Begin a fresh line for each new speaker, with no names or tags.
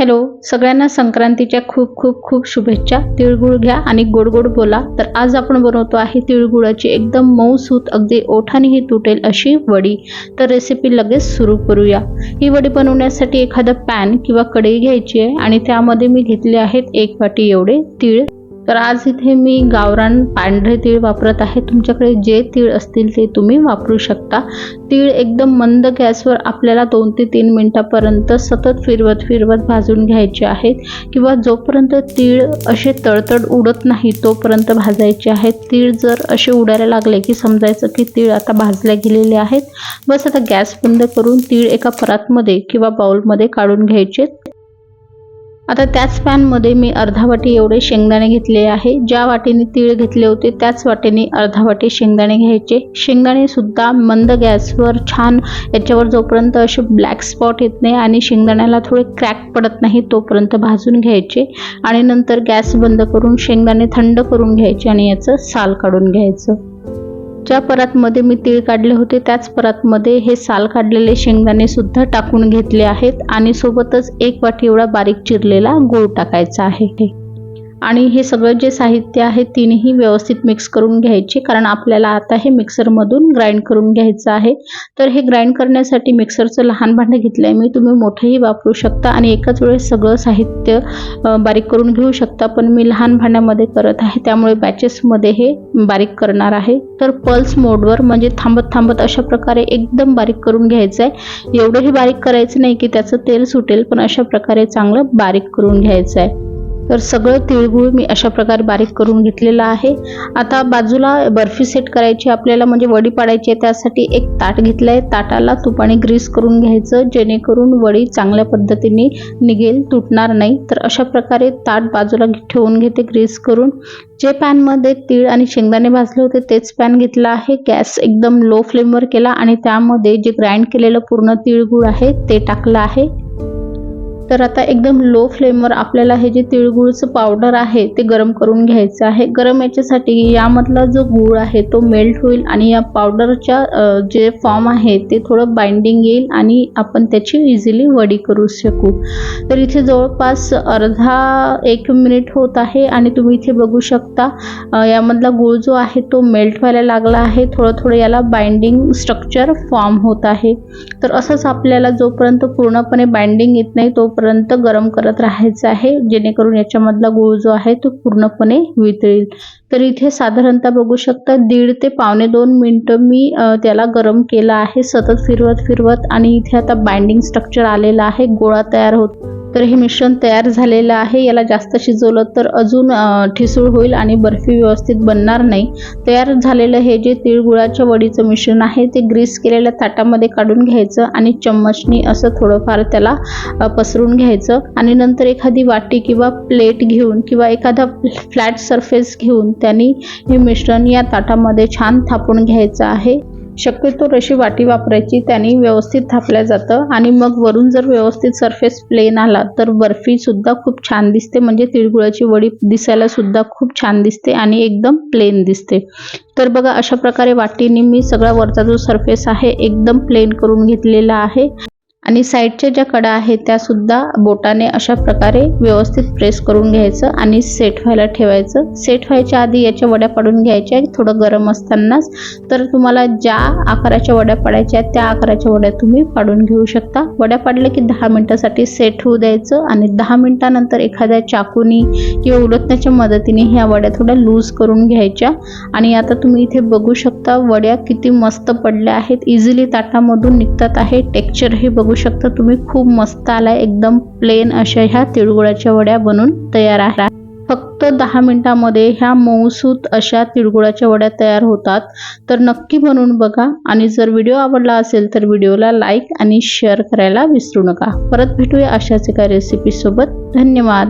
Hello सगळ्यांना संक्रांतीच्या खूप खूप खूप शुभेच्छा. तिळगुळ घ्या आणि गोड गोड बोला. तर आज आपण बनवतो आहे तिळगुळाची एकदम मऊसूत अगदी ओठानेही तुटेल अशी वडी. तर रेसिपी लगेच सुरू करूया. ही वडी बनवण्यासाठी एखादं पॅन किंवा कढई घ्यायची आहे आणि त्यामध्ये मी घेतले आहेत एक वाटी एवढे तीळ. तर आज इथे मी गावरान पांढरे तीळ वापरत आहे. तुमच्याकडे जे तीळ असतील ते तुम्ही वापरू शकता. तीळ एकदम मंद गॅसवर आपल्याला दोन ते तीन मिनटापर्यंत सतत फिरवत फिरवत भाजून घ्यायचे आहेत. किंवा जोपर्यंत तीळ असे तळतळ उडत नाही तोपर्यंत भाजायचे आहेत. तीळ जर असे उडायला लागले की समजायचं की तीळ आता भाजले गेलेले आहेत. बस आता गॅस बंद करून तीळ एका परातमध्ये किंवा बाउलमध्ये काढून घ्यायचे. आता त्याच पॅनमध्ये मी अर्धा वाटी एवढे शेंगदाणे घेतले आहे. ज्या वाटीने तीळ घेतले होते त्याच वाटीने अर्धा वाटी शेंगदाणे घ्यायचे. शेंगदाणेसुद्धा मंद गॅसवर छान याच्यावर जोपर्यंत असे ब्लॅक स्पॉट येत नाही आणि शेंगदाण्याला थोडे क्रॅक पडत नाही तोपर्यंत भाजून घ्यायचे. आणि नंतर गॅस बंद करून शेंगदाणे थंड करून घ्यायचे आणि याचं साल काढून घ्यायचं. ज्या परातमध्ये मी तीळ काढले होते त्याच परातमध्ये हे साल काढलेले शेंगदाणे सुद्धा टाकून घेतले आहेत आणि सोबतच एक वाटी एवढा बारीक चिरलेला गूळ टाकायचा आहे. आणि हे सगळं जे साहित्य आहे तिन्ही व्यवस्थित मिक्स करून घ्यायचे. कारण आपल्याला आता हे मिक्सरमधून ग्राइंड करून घ्यायचं आहे. तर हे ग्राइंड करण्यासाठी मिक्सरचं लहान भांडं घेतलं आहे मी तुम्ही मोठंही वापरू शकता आणि एकाच वेळेस सगळं साहित्य बारीक करून घेऊ शकता. पण मी लहान भांड्यामध्ये करत आहे. त्यामुळे बॅचेसमध्ये हे बारीक करणार आहे. तर पल्स मोडवर म्हणजे थांबत थांबत अशा प्रकारे एकदम बारीक करून घ्यायचं आहे एवढंही बारीक करायचं नाही की त्याचं तेल सुटेल पण अशा प्रकारे चांगलं बारीक करून घ्यायचं आहे तर सगळं तिळगुळ मी अशा प्रकारे बारीक करून घेतलेलं आहे. आता बाजूला बर्फी सेट करायची आपल्याला म्हणजे वडी पाडायची आहे त्यासाठी एक ताट घेतलं आहे ताटाला तुपाने ग्रीस करून घ्यायचं जेणेकरून वडी चांगल्या पद्धतीने निघेल तुटणार नाही. तर अशा प्रकारे ताट बाजूला ठेवून घेते ग्रीस करून. जे पॅनमध्ये तीळ आणि शेंगदाणे भाजले होते तेच पॅन घेतला आहे. गॅस एकदम लो फ्लेमवर केला आणि त्यामध्ये जे ग्राइंड केलेलं पूर्ण तिळगुळ आहे ते टाकलं आहे. तर आता एकदम लो फ्लेमवर आपल्याला हे जे तिळगुळचं पावडर आहे ते गरम करून घ्यायचं आहे. गरम याच्यासाठी यामधला जो गूळ आहे तो मेल्ट होईल आणि या पावडरच्या जे फॉर्म आहे ते थोडं बाइंडिंग येईल आणि आपण त्याची इझिली वडी करू शकू. तर इथे जवळपास अर्धा एक मिनिट होत आहे आणि तुम्ही इथे बघू शकता यामधला गूळ जो आहे तो मेल्ट व्हायला लागला आहे. थोडं थोडं याला बाइंडिंग स्ट्रक्चर फॉर्म होत आहे. तर असंच आपल्याला जोपर्यंत पूर्णपणे बाइंडिंग येत नाही तो पर्यंत गरम करत राहायचं आहे जेणेकरून याच्यामधला गूळ जो आहे तो पूर्णपणे वितळेल. तर इथे साधारणतः बघू शकता दीड ते पावणे दोन मिनटं मी त्याला गरम केलं आहे सतत फिरवत फिरवत आणि इथे आता बाइंडिंग स्ट्रक्चर आलेलं आहे गोळा तयार होत तर हे मिश्रण तयार झालेलं आहे. याला जास्त शिजवलं तर अजून ठिसूळ होईल आणि बर्फी व्यवस्थित बनणार नाही. तयार झालेलं हे जे तिळगुळाच्या वडीचं मिश्रण आहे ते ग्रीस केलेल्या ताटामध्ये काढून घ्यायचं आणि चम्मचनी असं थोडंफार त्याला पसरून घ्यायचं. आणि नंतर एखादी वाटी किंवा प्लेट घेऊन किंवा एखादा फ्लॅट सरफेस घेऊन त्यांनी हे मिश्रण या ताटामध्ये छान थापून घ्यायचं आहे. शक्यतो अशी वाटी वापरायची त्याने व्यवस्थित थापल्या जातं आणि मग वरून जर व्यवस्थित सरफेस प्लेन आला तर बर्फीसुद्धा खूप छान दिसते. म्हणजे तिळगुळाची वडी दिसायला सुद्धा खूप छान दिसते आणि एकदम प्लेन दिसते. तर बघा अशा प्रकारे वाटीने मी सगळा वरचा जो सरफेस आहे एकदम प्लेन करून घेतलेला आहे. आणि साईडच्या ज्या कडा आहेत त्यासुद्धा बोटाने अशा प्रकारे व्यवस्थित प्रेस करून घ्यायचं आणि सेट व्हायला ठेवायचं. सेट व्हायच्या आधी याच्या वड्या पाडून घ्यायच्या थोडं गरम असतानाच. तर तुम्हाला ज्या आकाराच्या वड्या पाडायच्या त्या आकाराच्या वड्या तुम्ही पाडून घेऊ शकता. वड्या पाडल्या की दहा मिनटासाठी सेट होऊ द्यायचं आणि दहा मिनटानंतर एखाद्या चाकूनी किंवा उलटण्याच्या मदतीने ह्या वड्या थोड्या लूज करून घ्यायच्या. आणि आता तुम्ही इथे बघू शकता वड्या किती मस्त पडल्या आहेत. इझिली ताटामधून निघतात आहे. टेक्चर हे बघू शकता तुम्ही खूप मस्त आलाय. एकदम प्लेन अशा ह्या तिळगुळाच्या वड्या बनून तयार आहे फक्त दहा मिनटामध्ये ह्या मऊसूत अशा तिळगुळाच्या वड्या तयार होतात. तर नक्की बनवून बघा. आणि जर व्हिडिओ आवडला असेल तर व्हिडिओला लाईक आणि शेअर करायला विसरू नका. परत भेटूया अशाच एका रेसिपीसोबत धन्यवाद.